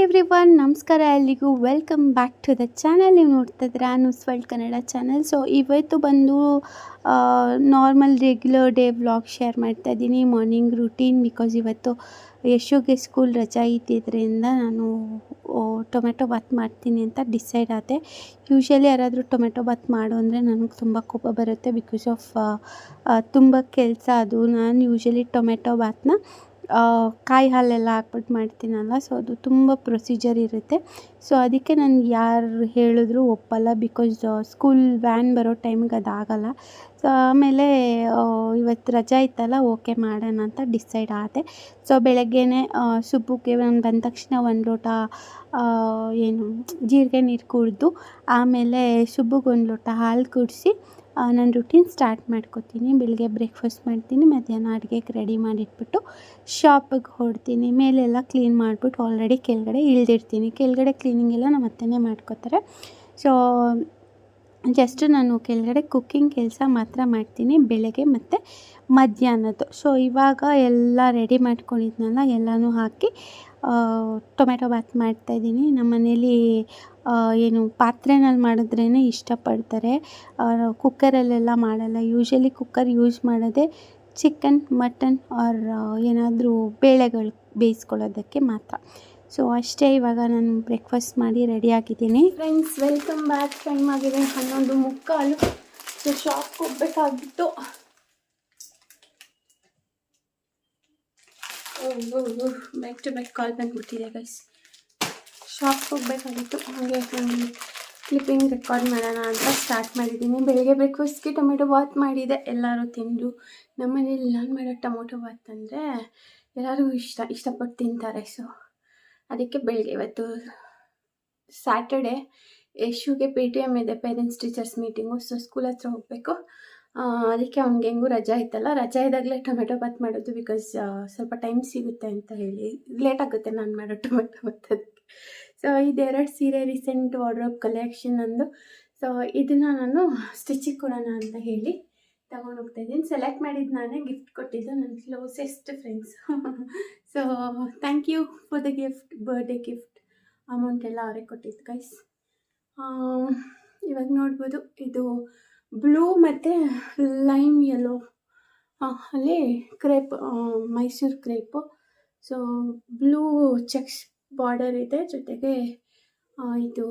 Every one ನಮಸ್ಕಾರ ಎಲ್ರಿಗೂ. Welcome back to the channel ನೀವು ನೋಡ್ತಾ ಇದ್ದೀರಾ news world Kannada channel so ಇವತ್ತು ಬಂದು normal regular day vlog share ಮಾಡ್ತಾ ಇದ್ದೀನಿ. ಮಾರ್ನಿಂಗ್ ರೂಟೀನ್ ಬಿಕಾಸ್ ಇವತ್ತು ಯಶೋಗೆ ಸ್ಕೂಲ್ ರಜಾ ಇದ್ದಿದ್ದರಿಂದ ನಾನು ಟೊಮೆಟೊ ಬಾತ್ ಮಾಡ್ತೀನಿ ಅಂತ ಡಿಸೈಡ್ ಆದೆ. ಯೂಶ್ವಲಿ ಯಾರಾದರೂ ಟೊಮೆಟೊ ಬಾತ್ ಮಾಡು ಅಂದರೆ ನನಗೆ ತುಂಬ ಕೋಪ ಬರುತ್ತೆ ಬಿಕಾಸ್ ಆಫ್ ತುಂಬ ಕೆಲಸ ಅದು. ನಾನು ಯೂಶ್ವಲಿ ಟೊಮೆಟೊ ಬಾತ್ನ ಆ, ಕಾಯಿ ಹಾಲೆಲ್ಲ ಹಾಕ್ಬಿಟ್ಟು ಮಾಡ್ತೀನಲ್ಲ ಸೊ ಅದು ತುಂಬ ಪ್ರೊಸೀಜರ್ ಇರುತ್ತೆ. ಸೊ ಅದಕ್ಕೆ ನಾನು ಯಾರು ಹೇಳಿದ್ರು ಒಪ್ಪಲ್ಲ ಬಿಕಾಸ್ ಸ್ಕೂಲ್ ವ್ಯಾನ್ ಬರೋ ಟೈಮ್ಗೆ ಅದಾಗಲ್ಲ. ಸೊ ಆಮೇಲೆ ಇವತ್ತು ರಜೆ ಇತ್ತಲ್ಲ ಓಕೆ ಮಾಡೋಣ ಅಂತ ಡಿಸೈಡ್ ಆದೆ. ಸೊ ಬೆಳಗ್ಗೆನೇ ಸುಪ್ಪುಕ್ಕೆ ನಾನು ಬಂದ ತಕ್ಷಣ ಒಂದು ಲೋಟ ಏನು, ಜೀರಿಗೆ ನೀರು ಕುಡಿದು, ಆಮೇಲೆ ಸುಬ್ಬುಗೆ ಒಂದು ಲೋಟ ಹಾಲು ಕುಡಿಸಿ ನನ್ನ ರುಟೀನ್ ಸ್ಟಾರ್ಟ್ ಮಾಡ್ಕೊತೀನಿ. ಬೆಳಗ್ಗೆ ಬ್ರೇಕ್ಫಾಸ್ಟ್ ಮಾಡ್ತೀನಿ, ಮಧ್ಯಾಹ್ನ ಅಡುಗೆಗೆ ರೆಡಿ ಮಾಡಿಟ್ಬಿಟ್ಟು ಶಾಪಿಗೆ ಹೊಡ್ತೀನಿ ಮೇಲೆಲ್ಲ ಕ್ಲೀನ್ ಮಾಡಿಬಿಟ್ಟು ಆಲ್ರೆಡಿ ಕೆಳಗಡೆ ಇಳ್ದಿರ್ತೀನಿ ಕೆಳಗಡೆ ಕ್ಲೀನಿಂಗ್ ಎಲ್ಲ ನಮ್ಮ ಅತ್ತೆನೇ ಮಾಡ್ಕೋತಾರೆ. ಸೊ ಜಸ್ಟ್ ನಾನು ಕೆಳಗಡೆ ಕುಕ್ಕಿಂಗ್ ಕೆಲಸ ಮಾತ್ರ ಮಾಡ್ತೀನಿ ಬೆಳಗ್ಗೆ ಮತ್ತು ಮಧ್ಯಾಹ್ನದ್ದು. ಸೊ ಇವಾಗ ಎಲ್ಲ ರೆಡಿ ಮಾಡ್ಕೊಂಡಿದ್ನಲ್ಲ, ಎಲ್ಲನೂ ಹಾಕಿ ಟೊಮೆಟೊ ಬಾತ್ ಮಾಡ್ತಾಯಿದ್ದೀನಿ ನಮ್ಮ ಮನೇಲಿ ಏನು ಪಾತ್ರೆನಲ್ಲಿ ಮಾಡಿದ್ರೇ ಇಷ್ಟಪಡ್ತಾರೆ. ಕುಕ್ಕರಲ್ಲೆಲ್ಲ ಮಾಡಲ್ಲ. ಯೂಶ್ವಲಿ ಕುಕ್ಕರ್ ಯೂಸ್ ಮಾಡೋದೇ ಚಿಕನ್ ಮಟನ್ ಆರ್ ಏನಾದರೂ ಬೇಳೆಗಳು ಬೇಯಿಸ್ಕೊಳ್ಳೋದಕ್ಕೆ ಮಾತ್ರ. ಸೊ ಅಷ್ಟೇ ಇವಾಗ ನಾನು ಬ್ರೇಕ್ಫಾಸ್ಟ್ ಮಾಡಿ ರೆಡಿಯಾಗಿದ್ದೀನಿ ಫ್ರೆಂಡ್ಸ್ ವೆಲ್ಕಮ್ ಬ್ಯಾಕ್ ಟೈಮ್ ಆಗಿದೆ ಹನ್ನೊಂದು ಮುಕ್ಕಾಲು. ಸೊ ಶಾಪ್ಗೆ ಹೋಗ್ಬೇಕಾಗಿತ್ತು. ಬ್ಯಾಕ್ ಟು ಬ್ಯಾಕ್ ಕಾಲ್ ಬಂದುಬಿಟ್ಟಿದೆ ಗೈಸ್ ಶಾಪ್ ಹೋಗ್ಬೇಕಾಗಿತ್ತು. ಹಾಗೆ ನಾನು ಕ್ಲಿಪ್ಪಿಂಗ್ ರೆಕಾರ್ಡ್ ಮಾಡೋಣ ಅಂತ ಸ್ಟಾರ್ಟ್ ಮಾಡಿದ್ದೀನಿ. ಬೆಳಿಗ್ಗೆ ಬ್ರೇಕ್ಫಾಸ್ಟ್ಗೆ ಟೊಮೆಟೊ ಬಾತ್ ಮಾಡಿದೆ. ಎಲ್ಲರೂ ತಿಂದು ನಮ್ಮ ಮನೇಲಿ ನಾನು ಮಾಡೋ ಟೊಮೊಟೊ ಬಾತ್ ಅಂದರೆ ಎಲ್ಲರಿಗೂ ಇಷ್ಟ, ಇಷ್ಟಪಟ್ಟು ತಿಂತಾರೆ. ಸೊ ಅದಕ್ಕೆ ಬೆಳಿಗ್ಗೆ ಇವತ್ತು ಸ್ಯಾಟರ್ಡೆ ಯಶುಗೆ ಪಿ ಟಿ ಎಂ ಇದೆ parents teachers meeting so school ಹತ್ರ ಹೋಗಬೇಕು. ಅದಕ್ಕೆ ಅವ್ನಿಗೆ ಹೆಂಗೂ ರಜಾ ಇತ್ತಲ್ಲ, ರಜಾ ಇದ್ದಾಗಲೇ ಟೊಮೆಟೊ ಬಾತ್ ಮಾಡೋದು ಬಿಕಾಸ್ ಸ್ವಲ್ಪ ಟೈಮ್ ಸಿಗುತ್ತೆ ಅಂತ ಹೇಳಿ ಲೇಟ್ ಆಗುತ್ತೆ ನಾನು ಮಾಡೋ ಟೊಮೆಟೊ ಬಾತ್ ಅದಕ್ಕೆ ಸೊ ಇದೆರಡು ಸೀರೆ ರೀಸೆಂಟ್ ವಾರ್ಡ್ರೋಬ್ ಕಲೆಕ್ಷನ್ ಅಂದು ಸೊ ಇದನ್ನು ನಾನು ಸ್ಟಿಚಿಗೆ ಕೊಡೋಣ ಅಂತ ಹೇಳಿ ತಗೊಂಡು ಹೋಗ್ತಾ ಇದ್ದೀನಿ. ಸೆಲೆಕ್ಟ್ ಮಾಡಿದ್ದು ನಾನೇ ಗಿಫ್ಟ್ ಕೊಟ್ಟಿದ್ದು ನನ್ನ closest friends so thank you for the gift birthday gift amount ಎಲ್ಲ ಅವರೇ ಕೊಟ್ಟಿದ್ದು ಗೈಸ್ ಇವಾಗ ನೋಡ್ಬೋದು, ಇದು ಬ್ಲೂ ಮತ್ತು ಲೈಮ್ ಯೆಲ್ಲೋ ಅಲ್ಲಿ crepe Mysore crepe. So blue checks border ಇದೆ. ಜೊತೆಗೆ ಇದು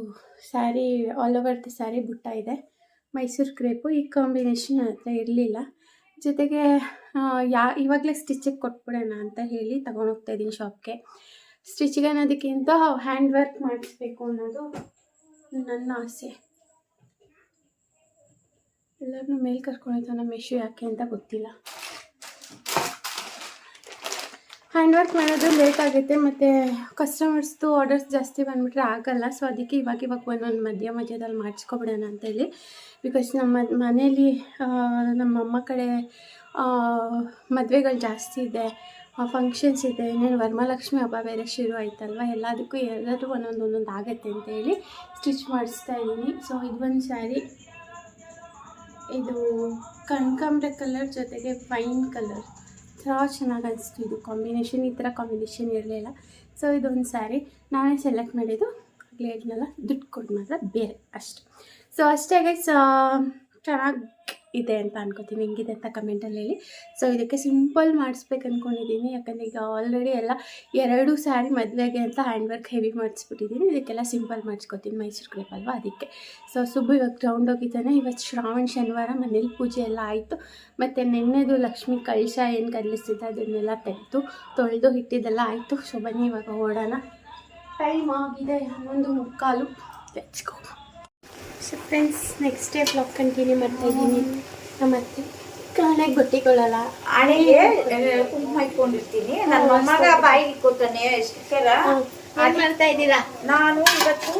sari all over the sari ಬುಟ್ಟ ಇದೆ. ಮೈಸೂರು ಕ್ರೇಪು. ಈ ಕಾಂಬಿನೇಷನ್ ಹತ್ರ ಇರಲಿಲ್ಲ. ಜೊತೆಗೆ ಯಾ, ಇವಾಗಲೇ ಸ್ಟಿಚಿಗೆ ಕೊಟ್ಬಿಡೋಣ ಅಂತ ಹೇಳಿ ತಗೊಂಡೋಗ್ತಾ ಇದ್ದೀನಿ ಶಾಪ್ಗೆ ಸ್ಟಿಚಿಗೆ ಅನ್ನೋದಕ್ಕಿಂತ ಹ್ಯಾಂಡ್ ವರ್ಕ್ ಮಾಡಿಸ್ಬೇಕು ಅನ್ನೋದು ನನ್ನ ಆಸೆ. ಎಲ್ಲರನ್ನೂ ಮೇಲ್ ಕರ್ಕೊಂಡೋಯ್ತು ನಮ್ಮ ಇಶ್ಯೂ ಯಾಕೆ ಅಂತ ಗೊತ್ತಿಲ್ಲ. ಹ್ಯಾಂಡ್ ವರ್ಕ್ ಮಾಡೋದು ಲೇಟ್ ಆಗುತ್ತೆ ಮತ್ತು ಕಸ್ಟಮರ್ಸ್ದು ಆರ್ಡರ್ಸ್ ಜಾಸ್ತಿ ಬಂದುಬಿಟ್ರೆ ಆಗಲ್ಲ. ಸೊ ಅದಕ್ಕೆ ಇವಾಗ ಇವಾಗ ಒಂದೊಂದು ಮಧ್ಯ ಮಧ್ಯದಲ್ಲಿ ಮಾಡಿಸ್ಕೊಬಿಡೋಣ ಅಂತೇಳಿ ಬಿಕಾಸ್ ನಮ್ಮ ಮನೇಲಿ ನಮ್ಮಮ್ಮ ಕಡೆ ಮದುವೆಗಳು ಜಾಸ್ತಿ ಇದೆ. ಫಂಕ್ಷನ್ಸ್ ಇದೆ. ಇನ್ನೇನು ವರಮಹಾಲಕ್ಷ್ಮಿ ಹಬ್ಬ ಬೇರೆ ಶುರು ಆಯ್ತಲ್ವ? ಎಲ್ಲದಕ್ಕೂ ಎಲ್ಲರೂ ಒಂದೊಂದು ಒಂದೊಂದು ಆಗುತ್ತೆ ಅಂತ ಹೇಳಿ ಸ್ಟಿಚ್ ಮಾಡಿಸ್ತಾ ಇದ್ದೀನಿ. ಸೊ ಇದೊಂದು ಸ್ಯಾರಿ ಇದು ಕನಕಾಂಬ್ರ ಕಲರ್ ಜೊತೆಗೆ ಫೈನ್ ಕಲರ್ ಥರ ಚೆನ್ನಾಗಿ ಅನಿಸ್ತು ಇದು ಕಾಂಬಿನೇಷನ್ ಈ ಥರ ಕಾಂಬಿನೇಷನ್ ಇರಲಿಲ್ಲ ಸೊ ಇದೊಂದು ಸ್ಯಾರಿ ನಾವೇ ಸೆಲೆಕ್ಟ್ ಮಾಡಿದ್ದು ಹೇಳಿದ್ನಲ್ಲ ದುಡ್ಡು ಕೊಟ್ಟು ಮಾತ್ರ ಬೇರೆ ಅಷ್ಟೆ. ಸೊ ಅಷ್ಟೇ ಗೈಸ್ ಚೆನ್ನಾಗಿ ಇದೆ ಅಂತ ಅನ್ಕೋತೀನಿ. ಹೆಂಗಿದೆ ಅಂತ ಕಮೆಂಟಲ್ಲಿ ಹೇಳಿ. ಸೊ ಇದಕ್ಕೆ ಸಿಂಪಲ್ ಮಾಡಿಸ್ಬೇಕು ಅಂದ್ಕೊಂಡಿದ್ದೀನಿ ಯಾಕಂದರೆ ಈಗ ಆಲ್ರೆಡಿ ಎಲ್ಲ ಎರಡು ಸ್ಯಾರಿ ಮದುವೆಗೆ ಅಂತ ಹ್ಯಾಂಡ್ ವರ್ಕ್ ಹೆವಿ ಮಾಡಿಸ್ಬಿಟ್ಟಿದ್ದೀನಿ ಇದಕ್ಕೆಲ್ಲ ಸಿಂಪಲ್ ಮಾಡಿಸ್ಕೊತೀನಿ. ಮೈಸೂರು ಕ್ರೇಪ್ ಅಲ್ವಾ ಅದಕ್ಕೆ. ಸೊ ಸುಬ್ಬು ಇವಾಗ ಗ್ರೌಂಡ್ ಹೋಗಿದ್ದಾನೆ. ಇವತ್ತು ಶ್ರಾವಣ, ಶನಿವಾರ ಮನೇಲಿ ಪೂಜೆ ಎಲ್ಲ ಆಯಿತು. ಮತ್ತು ನೆನ್ನೆದು ಲಕ್ಷ್ಮಿ ಕಳಶ ಏನು ಕದಲಿಸ್ತಿದ್ದೆ ಅದನ್ನೆಲ್ಲ ತೆಗೆದು ತೊಳೆದು ಇಟ್ಟಿದ್ದೆಲ್ಲ ಆಯಿತು. ಸೊ ಬನ್ನಿ ಇವಾಗ ಓಡೋಣ ಟೈಮ್ ಆಗಿದೆ. ಹನ್ನೊಂದು ಮುಕ್ಕಾಲು. Let's go so friends next day blog continue ಮಾಡ್ತಾ ಇದ್ದೀನಿ. ನಮ್ಮ ಅತ್ತೆ ಕಾಣೆಗೆ ಬಟ್ಟೆಗಳಲ್ಲ. ಹಣೆಗೆ ಕುಂಕುಮ ಇಟ್ಕೊಂಡಿರ್ತೀನಿ ನನ್ನ ಮೊಮ್ಮಗ ಬಾಯಿ ಇಟ್ಕೋತಾನೆ ಸ್ಟಿಕ್ಕರ ಏನು ಮಾಡ್ತಾ ಇದ್ದೀರಾ? ನಾನು ಇವತ್ತು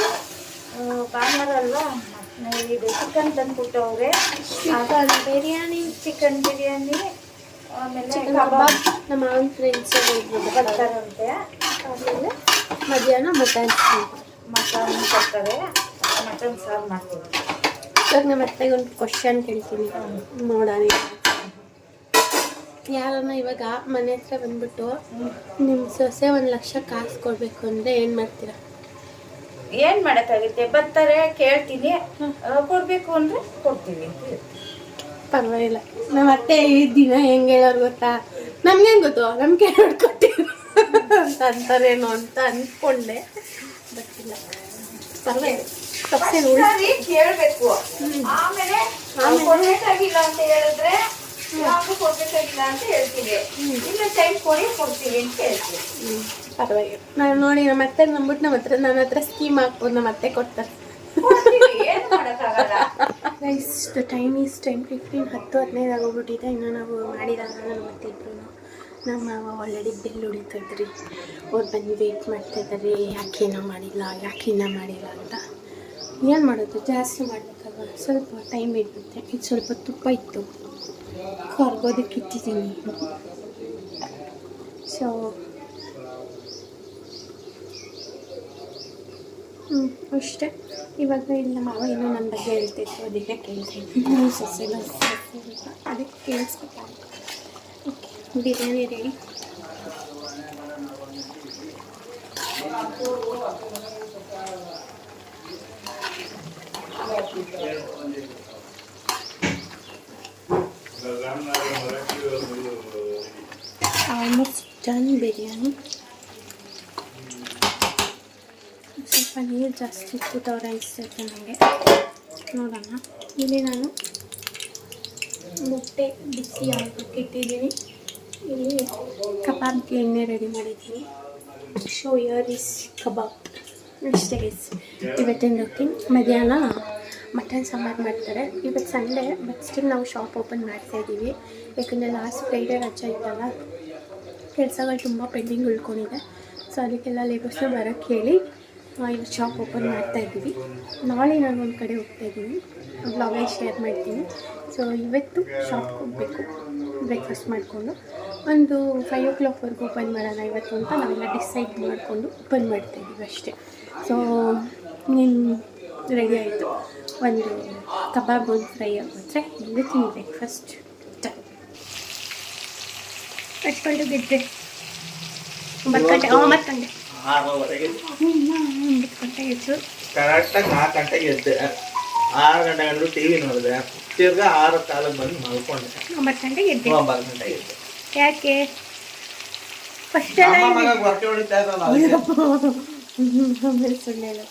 ಭಾನುವಾರ ಅಲ್ವಾ? ಇದು ಚಿಕನ್ ತಂದ್ಕೊಟ್ಟವ್ರೆ. ಚಿಕನ್ ಬಿರಿಯಾನಿ. ಚಿಕನ್ ಬಿರಿಯಾನಿ ಆಮೇಲೆ ಕಬಾಬ್. ನಮ್ಮ ಮಾವನ ಫ್ರೆಂಡ್ಸ್ ಬರ್ತಾರಂತೆ. ಆಮೇಲೆ ಮಧ್ಯಾಹ್ನ ಮಟನ್. ಮಟನ್ ಕೊಡ್ತಾರೆ ಮಟನ್ ಸಾರು ಮಾಡ್ಬೋದು ಇವಾಗ ನಮ್ಮ ಅತ್ತೆಗೆ ಒಂದು ಕ್ವಶನ್ ಕೇಳ್ತೀನಿ. ನೋಡೋಣ ಯಾರನ್ನ ಇವಾಗ ಮನೆ ಹತ್ರ ಬಂದ್ಬಿಟ್ಟು ನಿಮ್ಮ ಸೊಸೆ ಒಂದು ಲಕ್ಷ ಕಾಸು ಕೊಡಬೇಕು ಅಂದರೆ ಏನು ಮಾಡ್ತೀರಾ? ಏನು ಮಾಡೋಕ್ಕಾಗುತ್ತೆ? ಬರ್ತಾರೆ ಕೇಳ್ತೀನಿ. ಕೊಡಬೇಕು ಅಂದ್ರೆ ಕೊಡ್ತೀವಿ ಅಂತ ಪರವಾಗಿಲ್ಲ. ನಮ್ಮ ಅತ್ತೆ ಈ ದಿನ ಹೆಂಗೆ ಹೇಳೋರು ಗೊತ್ತಾ? ನಮ್ಗೇನು ಗೊತ್ತು? ನಮ್ಗೆ ಕೊಟ್ಟಿರೋ ಅಂತ ಅಂತಾರೇನು ಅಂತ ಅಂದ್ಕೊಂಡೆ ಗೊತ್ತಿಲ್ಲ. ಪರವಾಗಿಲ್ಲ. ತಪ್ಪೇನು ನೋಡಿ ಕೇಳ್ಬೇಕು. ಆಮೇಲೆ ಕೊಡ್ಬೇಕಾಗಿಲ್ಲ ಅಂತ ಹೇಳಿದ್ರೆ ಯಾವಾಗ ಕೊಡ್ಬೇಕಾಗಿಲ್ಲ ಅಂತ ಹೇಳ್ತೀವಿ. ಇಲ್ಲ ಟೈಮ್ ಕೊಡಿ ಕೊಡ್ತೀವಿ ಅಂತ ಹೇಳ್ತೀವಿ. ಪರವಾಗಿಲ್ಲ. ನಾನು ನೋಡಿ ನಮ್ಮ ಅತ್ತೆ ನಂಬಿಟ್ಟು ನಮ್ಮ ಹತ್ರ ನನ್ನ ಹತ್ರ ಸ್ಕೀಮ್ ಹಾಕ್ಬೋದು ನಮ್ಮ ಅತ್ತೆ ಕೊಡ್ತಾರೆ. ಇಷ್ಟು ಟೈಮ್ ಈಸ್ ಟೈಮ್ ಫಿಫ್ಟೀನ್ ಹತ್ತು ಹದಿನೈದು ಆಗೋಗ್ಬಿಟ್ಟಿದೆ. ಇನ್ನು ನಾವು ಮಾಡಿದಾಗ ನಾನು ಮತ್ತಿಬ್ರು ನಮ್ಮ ಮಾವ ಆಲ್ರೆಡಿ ಬೆಲ್ ಹೊಡಿತಾ ಇದ್ರಿ. ಅವ್ರು ಬಂದು ವೆಯ್ಟ್ ಮಾಡ್ತಾ ಇದ್ದಾರೆ. ಯಾಕೆ ಇನ್ನೂ ಮಾಡಿಲ್ಲ ಯಾಕೆ ಇನ್ನೂ ಮಾಡಿಲ್ಲ ಅಂತ. ಏನು ಮಾಡೋದು? ಜಾಸ್ತಿ ಮಾಡಬೇಕಲ್ವ ಸ್ವಲ್ಪ ಟೈಮ್ ಇರುತ್ತೆ ಇದು ಸ್ವಲ್ಪ ತುಪ್ಪ ಇತ್ತು. ಕರ್ಗೋದಕ್ಕೆ ಇಟ್ಟಿದ್ದೀನಿ. ಸೊ ಹ್ಞೂ ಅಷ್ಟೇ. ಇವಾಗ ಇಲ್ಲ ಮಾವ ಏನೋ ನನ್ನ ಬಗ್ಗೆ ಹೇಳ್ತಿತ್ತು ಅದಕ್ಕೆ ಕೇಳ್ತೀನಿ ಸೊಸೆ ಅದಕ್ಕೆ ಕೇಳಿಸ್ಬೇಕಾಗುತ್ತೆ okay biryani ready almost done biryani ಸ್ವಲ್ಪ ನೀರು ಜಾಸ್ತಿ ಇಟ್ಬಿಟ್ಟವ್ರೆ ಅನಿಸ್ತೈತೆ ನನಗೆ ನೋಡೋಣ. ಇಲ್ಲಿ ನಾನು ಮೊಟ್ಟೆ ಬಿಸಿ ಆಗಕ್ಕೆ ಇಟ್ಟಿದ್ದೀನಿ. ಇಲ್ಲಿ ಕಬಾಬ್ಗೆ ಎಣ್ಣೆ ರೆಡಿ ಮಾಡಿದ್ದೀನಿ. So here is kebab. ಅಷ್ಟೇ ಗೈಸ್ ಇವತ್ತಿನ ರೊಟ್ಟಿನ್ ಮಧ್ಯಾಹ್ನ ಮಟನ್ ಸಾಂಬಾರು ಮಾಡ್ತಾರೆ. ಇವತ್ತು ಸಂಡೇ ಬಟ್ ಸ್ಟಿಲ್ ನಾವು ಶಾಪ್ ಓಪನ್ ಮಾಡ್ತಾ ಇದ್ದೀವಿ ಯಾಕಂದರೆ ಲಾಸ್ಟ್ ಫ್ರೈಡೇ ರಜೆ ಇತ್ತಲ್ಲ, ಕೆಲಸಗಳು ತುಂಬ ಪೆಂಡಿಂಗ್ ಉಳ್ಕೊಂಡಿದೆ. ಸೊ ಅದಕ್ಕೆಲ್ಲ ಲೇಬರ್ಸ್ನ ಬರೋಕ್ಕೆ ಹೇಳಿ ಇವತ್ತು ಶಾಪ್ ಓಪನ್ ಮಾಡ್ತಾ ಇದ್ದೀವಿ ನಾಳೆ ನಾನು ಒಂದು ಕಡೆ ಹೋಗ್ತಾ ಇದ್ದೀನಿ ಬ್ಲಾಗೇ ಶೇರ್ ಮಾಡ್ತೀನಿ. ಸೊ ಇವತ್ತು ಶಾಪ್ಗೆ ಹೋಗಬೇಕು. ಬ್ರೇಕ್ಫಾಸ್ಟ್ ಮಾಡಿಕೊಂಡು. ಒಂದು ಫೈವ್ ಓ ಕ್ಲಾಕ್ವರೆಗೂ ಓಪನ್ ಮಾಡೋಣ ಇವತ್ತು ಅಂತ ನಾವೆಲ್ಲ ಡಿಸೈಡ್ ಮಾಡಿಕೊಂಡು ಓಪನ್ ಮಾಡ್ತಾ ಇದ್ದೀವಿ ಅಷ್ಟೇ. ಸೊ ನೀನು ರೆಡಿ ಆಯಿತು. ಒಂದು ಕಬಾಬ್ ಒಂದು ಫ್ರೈ ಆಗಿಬಿಟ್ರೆ ಇವತ್ತಿನ ಬ್ರೇಕ್ಫಾಸ್ಟ್. ಕಟ್ಕೊಂಡು ಬಿದ್ದೆ ಗಂಟೆ ಆರೂವರೆಗೆ ಒಂಬತ್ತು ಗಂಟೆ ಎದ್ದು ಕರೆಕ್ಟಾಗಿ ನಾಲ್ಕು ಗಂಟೆಗೆ ಎದ್ದೆ. ಆರು ಗಂಟೆ ಗಂಟು ಟಿ ವಿ ನೋಡಿದೆ. ತಿರ್ಗಾ ಆರು ಕಾಲಕ್ಕೆ ಬಂದು ಮಲ್ಕೊಂಡೆ. ಒಂಬತ್ತು ಗಂಟೆಗೆ ಎದ್ದೆ. ಒಂಬತ್ತು ಗಂಟೆಗೆ ಎದ್ದೆ. ಯಾಕೆ? ಫಸ್ಟ್ ಸುಳ್ಳು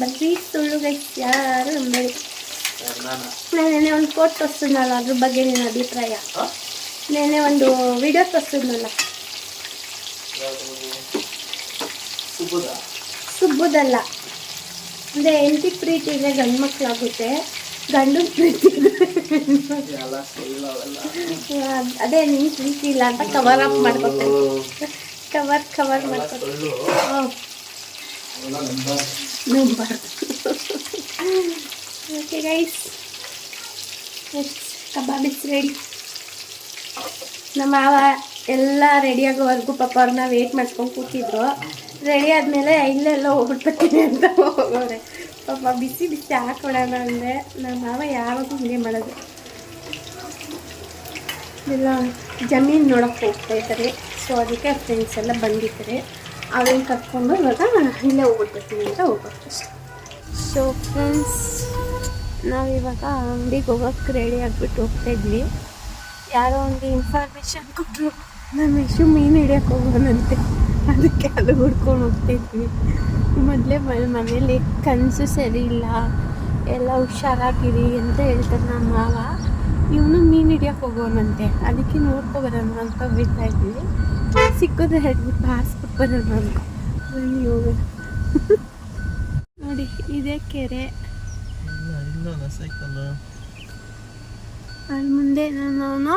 ಬರೀ ಸುಳ್ಳು ಗೈಸ್ ಯಾರು ನಂಬೇಡಿ ನಾನು ನೆನೆ ಒಂದು ಕೋಟ್ ತೋರಿಸಿದ್ನಲ್ಲ ಅದ್ರ ಬಗ್ಗೆ ನಿನ್ನ ಅಭಿಪ್ರಾಯ ನೆನೆ ಒಂದು ವಿಡಿಯೋ ತೋರಿಸಿದ್ನಲ್ಲ ಸುಬ್ಬುದ ಸುಬ್ಬುದಲ್ಲ ಅಂದರೆ ಹೆಂಡತಿ ಪ್ರೀತಿ ಇದೆ ಗಂಡು ಮಕ್ಕಳಾಗುತ್ತೆ ಗಂಡು ಪ್ರೀತಿ ಅದ್- ನಿನ್ ಪ್ರೀತಿ ಇಲ್ಲ ಅಂತ ಕವರ್ ಅಪ್ ಮಾಡ್ಕೊತೇನೆ ಕವರ್ ಕವರ್ ಎಲ್ಲ ಮಾಡ್ಕೊತೇನೆ ಸುಳ್ಳು ಅವೆಲ್ಲ ನಂಬರ್ ನಂಬಾರ್ದು okay guys kebab is ready ನಮ್ಮ ಮಾವ ಎಲ್ಲ ರೆಡಿ ಆಗೋವರೆಗೂ ಪಾಪ ಅವ್ರನ್ನ ವೇಟ್ ಮಾಡ್ಕೊಂಡು ಕೂತಿದ್ರು. ರೆಡಿ ಆದಮೇಲೆ ಎಲ್ಲ ಹೋಗ್ಬಿಡ್ತೀನಿ ಅಂತ ಹೋಗೋರೆ. ಪಾಪ ಬಿಸಿ ಬಿಸಿ ಹಾಕೊಡೋಣ ಅಂದರೆ ನಮ್ಮ ಮಾವ ಯಾವಾಗೂ ಹಿಂಗೆ ಮಾಡೋದು. ಇಲ್ಲ ಜಮೀನು ನೋಡೋಕೆ ಹೋಗ್ತಾ ಇದ್ದಾರೆ. ಸೊ ಅದಕ್ಕೆ ಫ್ರೆಂಡ್ಸ್ ಎಲ್ಲ ಬಂದಿದ್ದಾರೆ. ಅವ್ರನ್ನ ಕರ್ಕೊಂಡು ಇವಾಗ ಇಲ್ಲೇ ಹೋಗ್ಬಿಡ್ತೀನಿ ಅಂತ ಅಷ್ಟೆ. ಸೊ ಫ್ರೆಂಡ್ಸ್ ನಾವಿವಾಗ ಅಂಗಡಿಗೆ ಹೋಗೋಕ್ಕೆ ರೆಡಿ ಆಗಿಬಿಟ್ಟು ಹೋಗ್ತಾಯಿದ್ವಿ ಯಾರೋ ಒಂದು ಇನ್ಫಾರ್ಮೇಷನ್ ಕೊಟ್ಟರು ನಮ್ಮ ಎಷ್ಟು ಮೀನು ಹಿಡಿಯೋಕೆ ಹೋಗೋಣಂತೆ. ಅದಕ್ಕೆ ಅದು ಹುಡ್ಕೊಂಡು ಹೋಗ್ತಾ ಇದ್ವಿ. ಮೊದಲೇ ಮನೇಲಿ ಕನಸು ಸರಿ ಇಲ್ಲ. ಎಲ್ಲ ಹುಷಾರಾಗಿರಿ ಅಂತ ಹೇಳ್ತಾರೆ ನಮ್ಮ ಮಾವ. ಇವನು ಮೀನು ಹಿಡಿಯೋಕೆ ಹೋಗೋಣಂತೆ. ಅದಕ್ಕೆ ನೋಡ್ಕೊ ಬರೋಣ ಅಂತ ಹೋಗ್ತಾ ಇದ್ವಿ. ಸಿಕ್ಕೋದ್ರೆ ಹೇಳ್ಬಿಟ್ಟು ಬಾರಿಸ್ಬಿಟ್ಟು ಬರೋಣ ಅಂತ ಬನ್ನಿ ಹೋಗೋಣ. ನೋಡಿ ಇದೇ ಕೆರೆ. ಅಲ್ಲಿ ಮುಂದೆ ನಾನು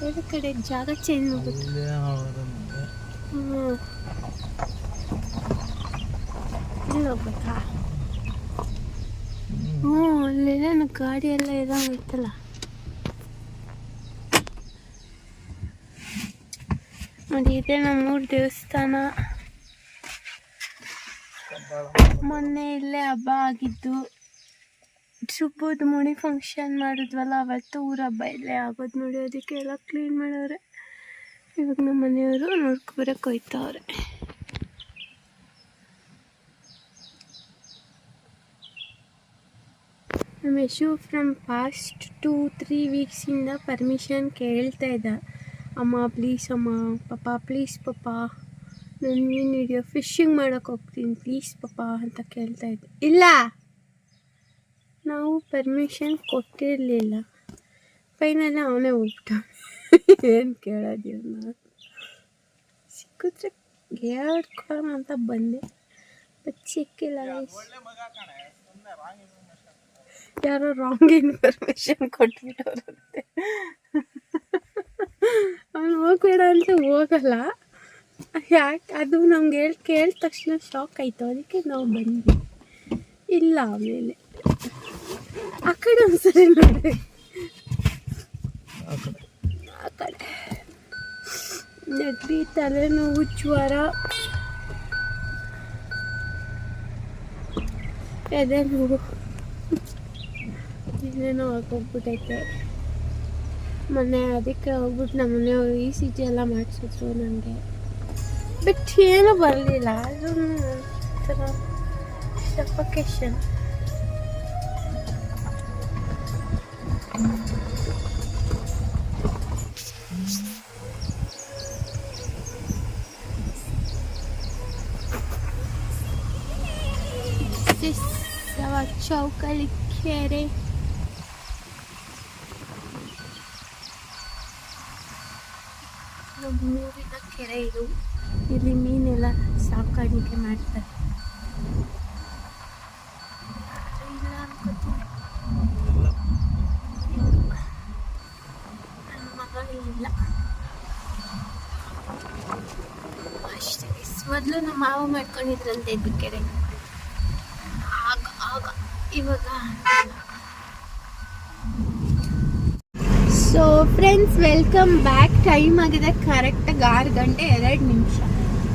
ಬೇರೆ ಕಡೆ ಜಾಗ ಚೇಂಜ್ ಮಾಡ್ಬಿಟ್ಟು ನಮಗೆ ಇಲ್ಲಿ ಹೋಗ್ಬೇಕಾ? ಹ್ಞೂ ಅಲ್ಲೇನು ಗಾಡಿ ಎಲ್ಲ ಇರೋಂಗಿತ್ತಲ್ಲ ನೋಡಿ, ಇದೆ ಊರು ದೇವಸ್ಥಾನ. ಮೊನ್ನೆ ಇಲ್ಲೇ ಹಬ್ಬ ಆಗಿದ್ದು. ಸುಬ್ಬದ ಮುಡಿ ಫಂಕ್ಷನ್ ಮಾಡಿದ್ವಲ್ಲ, ಅವತ್ತು ಊರ ಹಬ್ಬ ಇಲ್ಲೇ ಆಗೋದು ನೋಡಿ ಅದಕ್ಕೆ ಎಲ್ಲ ಕ್ಲೀನ್ ಮಾಡವ್ರೆ ಇವಾಗ ನಮ್ಮ ಮನೆಯವರು ನೋಡ್ಕೊಬರಕ್ಕೆ ಹೋಯ್ತವ್ರೆ. ನಮ್ಮ ಫ್ರಮ್ ಪಾಸ್ಟ್ ಟೂ ತ್ರೀ ವೀಕ್ಸಿಂದ ಪರ್ಮಿಷನ್ ಕೇಳ್ತಾ ಇದ್ದ. ಅಮ್ಮ ಪ್ಲೀಸ್ ಅಮ್ಮ, ಪಪ್ಪ ಪ್ಲೀಸ್ ಪಪ್ಪ, ನಾನು ಮೀನು ಹಿಡಿಯೋ ಫಿಶಿಂಗ್ ಮಾಡೋಕೆ ಹೋಗ್ತೀನಿ ಪ್ಲೀಸ್ ಪಪ್ಪ ಅಂತ ಕೇಳ್ತಾ ಇದ್ದೆ. ಇಲ್ಲ, ನಾವು ಪರ್ಮಿಷನ್ ಕೊಟ್ಟಿರಲಿಲ್ಲ. ಫೈನಲ್ ಅವನೇ ಹೋಗ್ಬಿಟ್ಟ. ಏನು ಕೇಳೋದಿಲ್ಲ ಸಿಕ್ಕಿದ್ರೆ ಹೇಳ್ಕೊಳೋಣ ಅಂತ ಬಂದೆ. ಬಟ್ ಸಿಕ್ಕಿಲ್ಲ. ಯಾರೋ ರಾಂಗ್ ಇನ್ಫಾರ್ಮೇಶನ್ ಕೊಟ್ಬಿಟ್ಟವ್ರಂತೆ. ಅವ್ನು ಹೋಗ್ಬೇಡ ಅಂತ ಹೋಗಲ್ಲ. ಯಾಕೆ ಅದು ನಮ್ಗೆ ಹೇಳಿ ಕೇಳಿದ ತಕ್ಷಣ ಶಾಕ್ ಆಯಿತು. ಅದಕ್ಕೆ ನಾವು ಬಂದ್ವಿ. ಇಲ್ಲ ಆಮೇಲೆ. ಆ ಕಡೆ ಒಂದ್ಸರಿ ನೋಡಿ. ಆ ಕಡೆ. ನೆಗಡಿ ತಲೆನೋವು ಜ್ವರ. ಎದೆ ನೋವು. ಏನೇನೋ ಆಗೋಗ್ಬಿಟ್ಟೈತೆ ಮೊನ್ನೆ ಅದಕ್ಕೆ ಹೋಗ್ಬಿಟ್ಟು ನಮ್ಮ ಮನೆಯವರು ಇ ಸಿ ಜಿ ಎಲ್ಲ ಮಾಡಿಸಿದ್ರು ನನಗೆ ಬಟ್ ಏನೂ ಬರಲಿಲ್ಲ. ಅದು ಒಂಥರ ಸಫಕೇಶನ್ ಚೌಕಳಿ ಕೆರೆ ನಮ್ಮ ಊರಿನ ಕೆರೆ ಇದು. ಇಲ್ಲಿ ಮೀನೆಲ್ಲ ಸಾಕಾಣಿಕೆ ಮಾಡ್ತಾರೆ. ಅನ್ಕೋತೀನಿ. ನನ್ನ ಇಲ್ಲ. ಅಷ್ಟೇ. ಮೊದಲು ನಮ್ಮ ಮಾವ ಮಾಡ್ಕೊಂಡಿದ್ರಂತೆ ಇದು ಕೆರೆ. ಆಗ ಆಗ. ಇವಾಗ so friends welcome back time ಆಗಿದೆ ಕರೆಕ್ಟಾಗಿ ಆರು ಗಂಟೆ ಎರಡು ನಿಮಿಷ.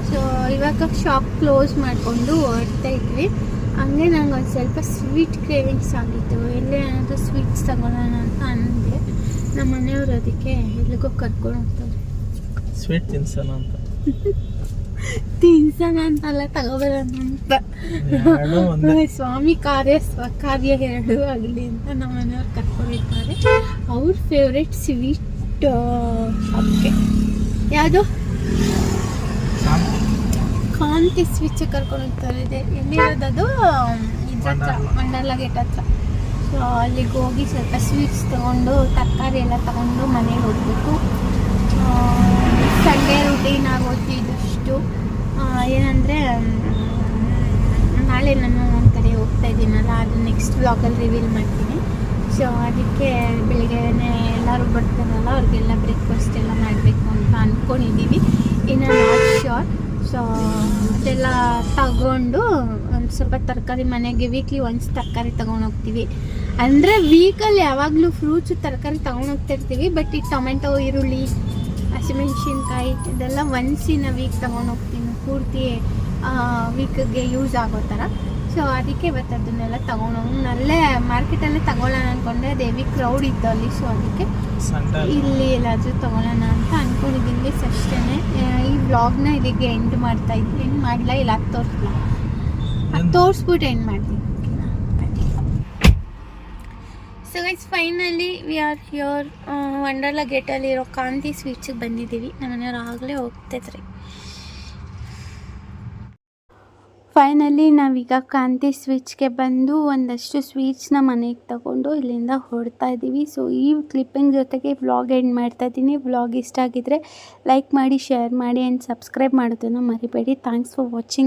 ಸೊ ಇವಾಗ ಶಾಪ್ ಕ್ಲೋಸ್ ಮಾಡಿಕೊಂಡು ಹೊರಡ್ತಾ ಇದ್ವಿ. ಹಂಗೆ ನಂಗೆ ಒಂದು ಸ್ವಲ್ಪ ಸ್ವೀಟ್ ಕ್ರೇವಿಂಗ್ಸ್ ಆಗಿತ್ತು. ಎಲ್ಲೇ ಏನಾದರೂ ಸ್ವೀಟ್ಸ್ ತಗೊಳ್ಳೋಣ ಅಂತ ಅಂದೆ. ನಮ್ಮ ಮನೆಯವರು ಅದಕ್ಕೆ ಎಲ್ಲಿಗೋ ಕರ್ಕೊಂಡು ಹೋಗ್ತಾರೆ. ಸ್ವೀಟ್ ತಿನ್ಸೋಣ ಅಂತ. ತಿನ್ಸೋಣ ಅಂತಲ್ಲ ತಗೋಬರೋಣ ಅಂತ ಸ್ವಾಮಿ ಕಾರ್ಯ ಸ್ವಕಾರ್ಯ ಎರಡು ಆಗಲಿ ಅಂತ ನಮ್ಮ ಮನೆಯವ್ರು ಕರ್ಕೊಂಡಿರ್ತಾರೆ. ಅವ್ರ ಫೇವ್ರೆಟ್ ಸ್ವೀಟ್ ಓಕೆ ಯಾವುದು? ಕಾಂತಿ ಸ್ವೀಚ್ ಕರ್ಕೊಂಡು ಹೋಗ್ತಾರೆ ಇದೆ ಎಲ್ಲಿರೋದದು ಇದ್ರ ಹತ್ರ ಮಂಡಲ. ಗೇಟ್ ಹತ್ರ. ಸೊ ಅಲ್ಲಿಗೆ ಹೋಗಿ ಸ್ವಲ್ಪ ಸ್ವೀಟ್ಸ್ ತಗೊಂಡು ತರಕಾರಿ ಎಲ್ಲ ತಗೊಂಡು ಮನೆಗೆ ಹೋಗ್ಬೇಕು. ಇದಷ್ಟು ಏನಂದರೆ ನಾಳೆ ನಾನು ಒಂದು ಕಡೆ ಹೋಗ್ತಾ ಇದ್ದೀನಲ್ಲ, ಅದು ನೆಕ್ಸ್ಟ್ ವ್ಲಾಗಲ್ಲಿ ರಿವೀಲ್ ಮಾಡ್ತೀನಿ. ಸೊ ಅದಕ್ಕೆ ಬೆಳಿಗ್ಗೆನೇ ಎಲ್ಲರೂ ಬರ್ತಾರಲ್ಲ, ಅವ್ರಿಗೆಲ್ಲ ಬ್ರೇಕ್ಫಾಸ್ಟ್ ಎಲ್ಲ ಮಾಡಬೇಕು ಅಂತ ಅಂದ್ಕೊಂಡಿದ್ದೀವಿ ಇನ್ನು ನಾಟ್ ಶೋರ್ ಸೊ ಅದೆಲ್ಲ ತಗೊಂಡು ಒಂದು ಸ್ವಲ್ಪ ತರಕಾರಿ ಮನೆಗೆ ವೀಕ್ಲಿ ಒನ್ಸ್ ತರಕಾರಿ ಹೋಗ್ತೀವಿ. ಅಂದರೆ ವೀಕಲ್ಲಿ ಯಾವಾಗಲೂ ಫ್ರೂಟ್ಸು ತರಕಾರಿ ತಗೊಂಡು ಹೋಗ್ತಾ ಇರ್ತೀವಿ ಬಟ್ ಈ ಟೊಮೆಟೊ, ಈರುಳ್ಳಿ ಹಸಿಮೆಣ್ಸಿನ್ಕಾಯಿ ಇದೆಲ್ಲ ಒನ್ಸ್ ಇನ್ ವೀಕ್ ತಗೊಂಡು ಹೋಗ್ತೀನಿ ಪೂರ್ತಿ ವೀಕಿಗೆ ಯೂಸ್ ಆಗೋ ಥರ. ಸೊ ಅದಕ್ಕೆ ಇವತ್ತು ಅದನ್ನೆಲ್ಲ ತಗೊಂಡೋಗಿ ಅಲ್ಲೇ ಮಾರ್ಕೆಟಲ್ಲೇ ತಗೊಳ್ಳೋಣ ಅಂದ್ಕೊಂಡೆ ದೇವಿ ಕ್ರೌಡ್ ಇತ್ತು ಅಲ್ಲಿ ಸೊ ಅದಕ್ಕೆ ಇಲ್ಲಿ ಎಲ್ಲಾದರೂ ತೊಗೊಳ್ಳೋಣ ಅಂತ ಅಂದ್ಕೊಂಡಿದ್ದೀನಿ ಅಷ್ಟೇ ಈ ವ್ಲಾಗ್ನ ಇದಕ್ಕೆ ಎಂಡ್ ಮಾಡ್ತಾ ಇದ್ದೀನಿ ಎಂಡ್ ಮಾಡಲ ಇಲ್ಲ ಅದು ತೋರಿಸಲ್ಲ ಅದು ತೋರಿಸ್ಬಿಟ್ಟು ಎಂಡ್ ಮಾಡ್ತೀನಿ. So guys finally we are here Wonderla ಗೇಟಲ್ಲಿರೋ Kanti ಸ್ವೀಟ್ಸಿಗೆ ಬಂದಿದ್ದೀವಿ. ನಮ್ಮ ಮನೆಯವ್ರು ಆಗಲೇ ಹೋಗ್ತಿದ್ರಿ. ಫೈನಲಿ ನಾವೀಗ ಕಾಂತಿ ಸ್ವೀಟ್ಸ್ಗೆ ಬಂದು ಒಂದಷ್ಟು ಸ್ವೀಟ್ಸ್ನ ಮನೆಗೆ ತಗೊಂಡು ಇಲ್ಲಿಂದ ಹೊಡ್ತಾ ಇದ್ದೀವಿ ಸೊ ಈ ಕ್ಲಿಪ್ಪಿಂಗ್ ಜೊತೆಗೆ ವ್ಲಾಗ್ ಎಂಡ್ ಮಾಡ್ತಾ ಇದ್ದೀನಿ ವ್ಲಾಗ್ ಇಷ್ಟ ಆಗಿದ್ರೆ ಲೈಕ್ ಮಾಡಿ ಶೇರ್ ಮಾಡಿ ಆ್ಯಂಡ್ ಸಬ್ಸ್ಕ್ರೈಬ್ ಮಾಡೋದನ್ನು ಮರಿಬೇಡಿ. Thanks for watching